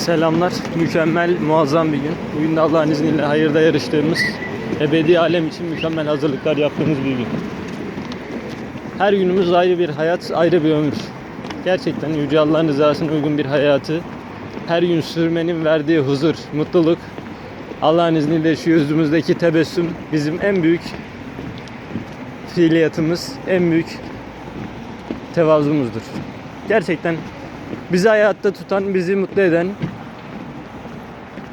Selamlar. Mükemmel, muazzam bir gün. Bugün de Allah'ın izniyle hayırda yarıştığımız, ebedi alem için mükemmel hazırlıklar yaptığımız bir gün. Her günümüz ayrı bir hayat, ayrı bir ömür. Gerçekten Yüce Allah'ın rızasına uygun bir hayatı her gün sürmenin verdiği huzur, mutluluk, Allah'ın izniyle şu yüzümüzdeki tebessüm bizim en büyük fiiliyatımız, en büyük tevazumuzdur. Gerçekten bizi hayatta tutan, bizi mutlu eden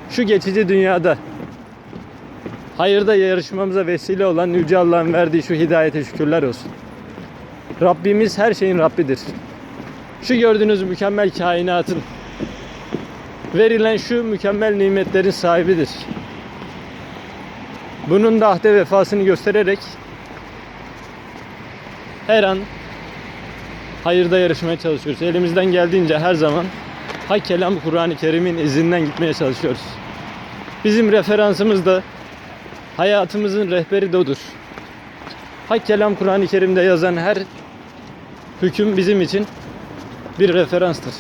şu geçici dünyada hayırda yarışmamıza vesile olan Yüce Allah'ın verdiği şu hidayete şükürler olsun. Rabbimiz her şeyin Rabbidir. Şu gördüğünüz mükemmel kainatın verilen şu mükemmel nimetlerin sahibidir. Bunun da ahde vefasını göstererek her an hayırda yarışmaya çalışıyoruz. Elimizden geldiğince her zaman Hak Kelam Kur'an-ı Kerim'in izinden gitmeye çalışıyoruz. Bizim referansımız da hayatımızın rehberi de odur. Hak Kelam Kur'an-ı Kerim'de yazan her hüküm bizim için bir referanstır.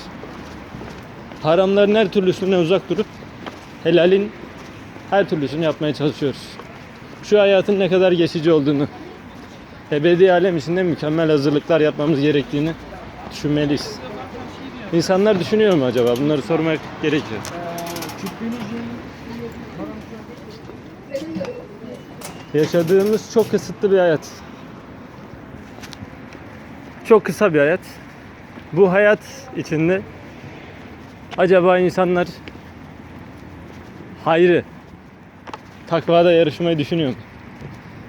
Haramların her türlüsüne uzak durup helalin her türlüsünü yapmaya çalışıyoruz. Şu hayatın ne kadar geçici olduğunu, ebedi alem içinde mükemmel hazırlıklar yapmamız gerektiğini düşünmeliyiz. İnsanlar düşünüyor mu acaba? Bunları sormak gerekiyor. Yaşadığımız çok kısıtlı bir hayat. Çok kısa bir hayat. Bu hayat içinde acaba insanlar hayrı, takvada yarışmayı düşünüyor mu?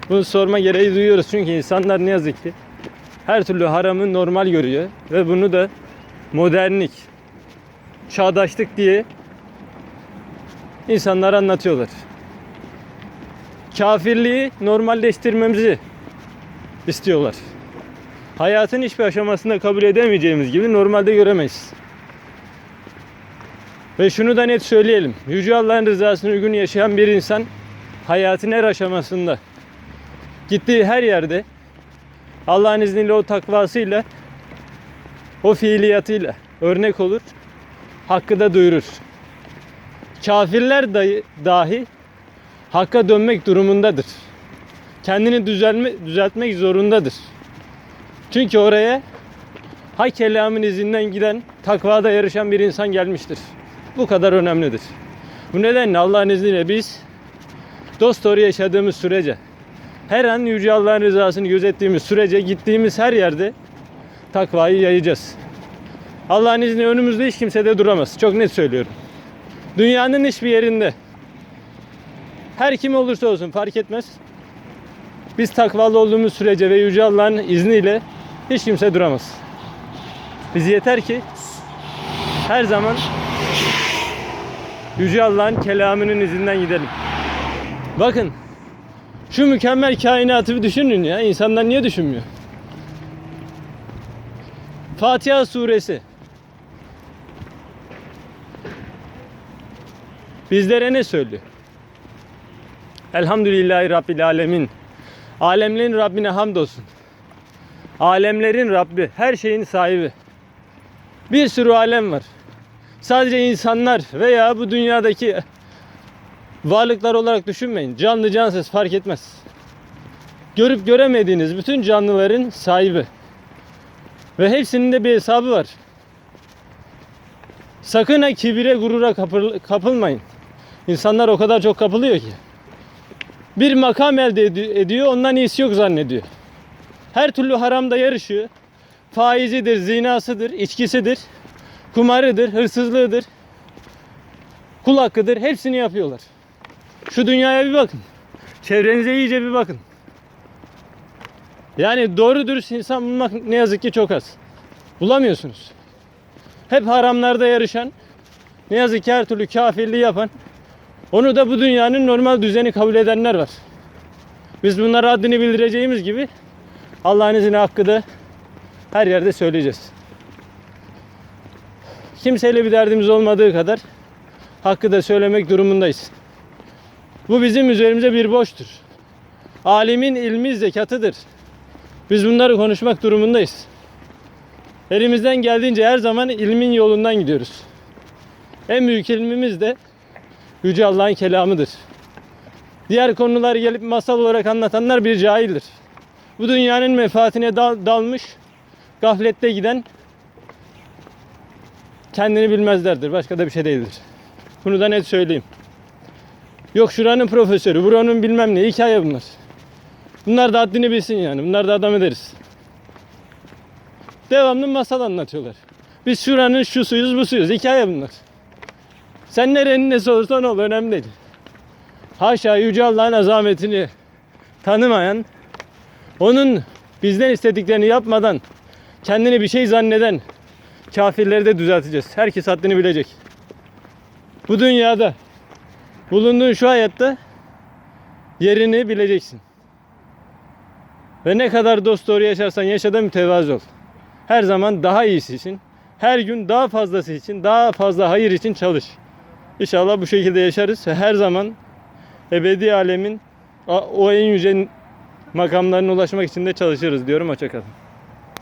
Bunu sorma gereği duyuyoruz çünkü insanlar ne yazık ki her türlü haramı normal görüyor ve bunu da modernlik, çağdaşlık diye insanlara anlatıyorlar. Kafirliği normalleştirmemizi istiyorlar. Hayatın hiçbir aşamasında kabul edemeyeceğimiz gibi normalde göremeyiz. Ve şunu da net söyleyelim. Yüce Allah'ın rızasına uygun yaşayan bir insan hayatın her aşamasında gittiği her yerde Allah'ın izniyle o takvasıyla o fiiliyatıyla örnek olur. Hakkı da duyurur. Kafirler dahi, dahi hakka dönmek durumundadır. Kendini düzelme, düzeltmek zorundadır. Çünkü oraya hak kelamın izinden giden, takvada yarışan bir insan gelmiştir. Bu kadar önemlidir. Bu nedenle Allah'ın izniyle biz dost doğru yaşadığımız sürece, her an Yüce Allah'ın rızasını gözettiğimiz sürece gittiğimiz her yerde takvayı yayacağız. Allah'ın izni önümüzde hiç kimse de duramaz. Çok net söylüyorum. Dünyanın hiçbir yerinde her kim olursa olsun fark etmez. Biz takvalı olduğumuz sürece ve Yüce Allah'ın izniyle hiç kimse duramaz. Biz yeter ki her zaman Yüce Allah'ın kelamının izinden gidelim. Bakın şu mükemmel kainatı bir düşünün ya. İnsanlar niye düşünmüyor? Fatiha suresi bizlere ne söylüyor? Elhamdülillahi Rabbil Alemin. Alemlerin Rabbine hamdolsun. Alemlerin Rabbi, her şeyin sahibi. Bir sürü alem var. Sadece insanlar veya bu dünyadaki varlıklar olarak düşünmeyin. Canlı cansız fark etmez. Görüp göremediğiniz bütün canlıların sahibi. Ve hepsinin de bir hesabı var. Sakın ha kibire gurura kapıl- kapılmayın. İnsanlar o kadar çok kapılıyor ki. Bir makam elde edi- ediyor ondan iyisi yok zannediyor. Her türlü haramda yarışıyor. Faizidir, zinasıdır, içkisidir, kumarıdır, hırsızlığıdır, kul hakkıdır. Hepsini yapıyorlar. Şu dünyaya bir bakın. Çevrenize iyice bir bakın. Yani doğru dürüst insan bulmak ne yazık ki çok az. Bulamıyorsunuz. Hep haramlarda yarışan, ne yazık ki her türlü kafirliği yapan, onu da bu dünyanın normal düzeni kabul edenler var. Biz bunlara haddini bildireceğimiz gibi Allah'ın izniyle hakkı da her yerde söyleyeceğiz. Kimseyle bir derdimiz olmadığı kadar hakkı da söylemek durumundayız. Bu bizim üzerimize bir borçtur. Alimin ilmi zekatıdır. Biz bunları konuşmak durumundayız. Elimizden geldiğince her zaman ilmin yolundan gidiyoruz. En büyük ilmimiz de Yüce Allah'ın kelamıdır. Diğer konuları gelip masal olarak anlatanlar bir cahildir. Bu dünyanın menfaatine dal- dalmış, gaflette giden kendini bilmezlerdir. Başka da bir şey değildir. Bunu da net söyleyeyim. Yok şuranın profesörü, buranın bilmem ne. Hikaye bunlar. Bunlar da haddini bilsin yani. Bunlar da adam ederiz. Devamlı masal anlatıyorlar. Biz şuranın şu suyuz bu suyuz. Hikaye bunlar. Sen nerenin nesi olursan ol önemli değil. Haşa Yüce Allah'ın azametini tanımayan, onun bizden istediklerini yapmadan kendini bir şey zanneden kafirleri de düzelteceğiz. Herkes haddini bilecek. Bu dünyada bulunduğun şu hayatta yerini bileceksin. Ve ne kadar dost doğru yaşarsan yaşa da mütevazı ol. Her zaman daha iyisi için, her gün daha fazlası için, daha fazla hayır için çalış. İnşallah bu şekilde yaşarız. Her zaman ebedi alemin o en yüce makamlarına ulaşmak için de çalışırız diyorum. Hoşçakalın.